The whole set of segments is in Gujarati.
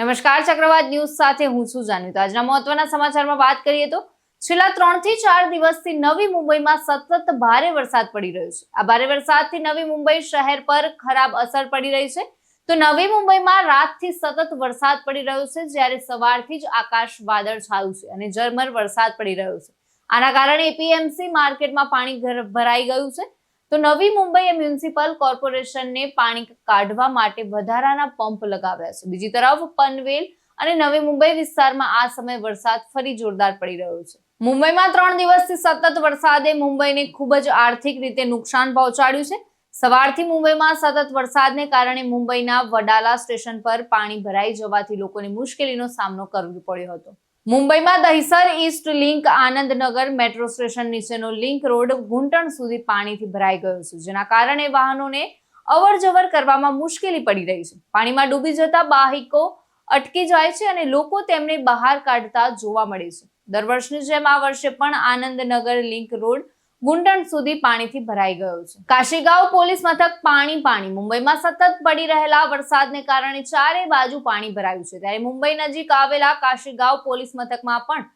નમસ્કાર, ચક્રવાત ન્યૂઝ સાથે હું છું જાનવી. તો આજના મહત્વના સમાચારમાં વાત કરીએ તો છેલ્લા ત્રણથી ચાર દિવસથી નવી મુંબઈમાં સતત ભારે વરસાદ પડી રહ્યો છે. આ ભારે વરસાદથી નવી મુંબઈ શહેર પર ખરાબ અસર પડી રહી છે. તો નવી મુંબઈમાં રાતથી સતત વરસાદ પડી રહ્યો છે, જ્યારે સવારથી જ આકાશ વાદળ છાયું છે અને ઝરમર વરસાદ પડી રહ્યો છે. આના કારણે એપીએમસી માર્કેટમાં પાણી ભરાઈ ગયું છે. તો નવી મુંબઈએ મ્યુનિસિપલ કોર્પોરેશનને પાણી કાઢવા માટે વધારાના પંપ લગાવ્યા છે. બીજી તરફ પનવેલ અને નવી મુંબઈ વિસ્તારમાં આ સમય વરસાદ ફરી જોરદાર પડી રહ્યો છે. મુંબઈમાં ત્રણ દિવસથી સતત વરસાદે મુંબઈને ખૂબ જ આર્થિક રીતે નુકસાન પહોંચાડ્યું છે. સવારથી મુંબઈમાં સતત વરસાદને કારણે મુંબઈના વડાલા સ્ટેશન પર પાણી ભરાઈ જવાથી લોકોને મુશ્કેલીનો સામનો કરવો પડ્યો હતો. મુંબઈમાં Dahisar east link Anandnagar metro station નીચેનો લિંક રોડ ઘૂંટણ સુધી પાણીથી ભરાઈ ગયો છે, જેના કારણે વાહનોને અવર જવર કરવામાં મુશ્કેલી પડી રહી છે. પાણીમાં ડૂબી જતા બાહિકો અટકી જાય છે અને લોકો તેમને બહાર કાઢતા જોવા મળે છે. દર વર્ષની જેમ આ વર્ષે પણ આનંદનગર લિંક રોડ ગુંટણ સુધી પાણીથી ભરાઈ ગયો છે. કાશીગાંવ પોલીસ મથક પાણી પાણી. મુંબઈમાં સતત પડી રહેલા વરસાદને કારણે ચારે બાજુ પાણી ભરાયું છે. ત્યારે મુંબઈ નજીક આવેલા કાશીગાંવ પોલીસ મથકમાં પણ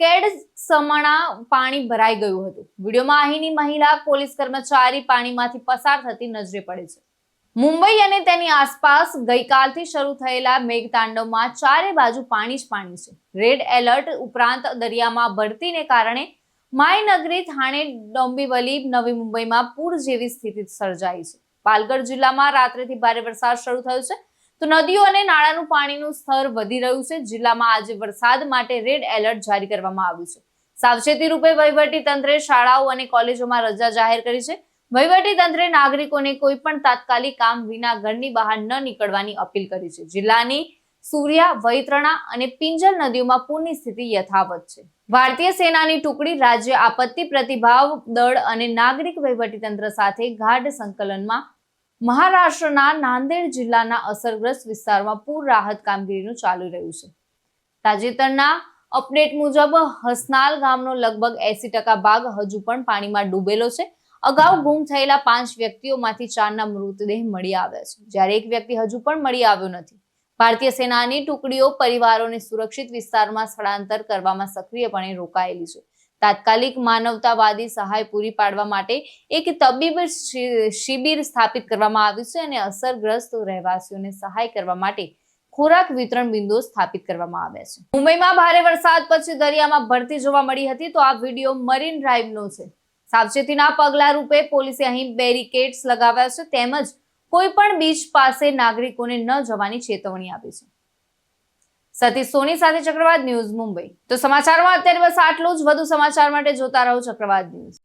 કેડ સમણા પાણી ભરાઈ ગયું હતું. વિડીયોમાં અહીંની મહિલા પોલીસ કર્મચારી પાણીમાંથી પસાર થતી નજરે પડે છે. મુંબઈ અને તેની આસપાસ ગઈકાલથી શરૂ થયેલા મેઘતાંડવમાં ચારે બાજુ પાણી જ પાણી છે. રેડ એલર્ટ ઉપરાંત દરિયામાં ભરતીને કારણે માયનગરી થાણે ડોંબીવલી નવી મુંબઈમાં પૂર જેવી સ્થિતિ સર્જાઈ છે. પાલઘર જિલ્લામાં રાત્રેથી ભારે વરસાદ શરૂ થયો છે. તો નદીઓ અને નાળાનું પાણીનું સ્તર વધી રહ્યું છે. જિલ્લામાં આજે વરસાદ માટે રેડ એલર્ટ જારી કરવામાં આવ્યું છે. સાવચેતી રૂપે વહીવટી તંત્રે શાળાઓ અને કોલેજોમાં રજા જાહેર કરી છે. વહીવટી તંત્રે નાગરિકોને કોઈ પણ તાત્કાલિક કામ વિના ઘરની બહાર ન નીકળવાની અપીલ કરી છે. જિલ્લાની સૂર્યા, વૈતરણા અને પિંજલ નદીઓમાં પૂરની સ્થિતિ યથાવત છે. ભારતીય સેનાની ટુકડી રાજ્ય આપત્તિ પ્રતિભાવ દળ અને નાગરિક વહીવટીતંત્ર સાથે ગાઢ સંકલનમાં મહારાષ્ટ્રના નાંદેડ જિલ્લાના અસરગ્રસ્ત વિસ્તારમાં પૂર રાહત કામગીરીનું ચાલી રહ્યું છે. તાજેતરના અપડેટ મુજબ હસનાલ ગામનો લગભગ એસી ટકા ભાગ હજુ પણ પાણીમાં ડૂબેલો છે. અગાઉ ગુમ થયેલા પાંચ વ્યક્તિઓમાંથી ચારના મૃતદેહ મળી આવ્યા છે. જ્યારે એક વ્યક્તિ હજુ પણ મળી આવ્યો નથી. ભારતીય સેનાની ટુકડીઓ પરિવારોને સુરક્ષિત વિસ્તારમાં સ્થળાંતર કરવામાં સક્રિયપણે રોકાયેલી છે. તાત્કાલિક માનવતાવાદી સહાય પૂરી પાડવા માટે એક તબીબ શિબિર સ્થાપિત કરવામાં આવ્યું છે અને અસરગ્રસ્ત રહેવાસીઓને સહાય કરવા માટે ખોરાક વિતરણ બિંદુઓ સ્થાપિત કરવામાં આવ્યા છે. મુંબઈમાં ભારે વરસાદ પછી દરિયામાં ભરતી જોવા મળી હતી તો આ વીડિયો મરીન ડ્રાઈવનો છે. સાવચેતીના પગલા રૂપે પોલીસે અહીં બેરિકેડ્સ લગાવ્યા છે તેમજ કોઈ પણ બીચ પાસે નાગરિકોને ન જવાની ચેતવણી આપી છે. સતીશ સોની સાથે ચક્રવાત ન્યૂઝ મુંબઈ. તો સમાચારમાં અત્યારે બસ આટલું જ. વધુ સમાચાર માટે જોતા રહો ચક્રવાત ન્યૂઝ.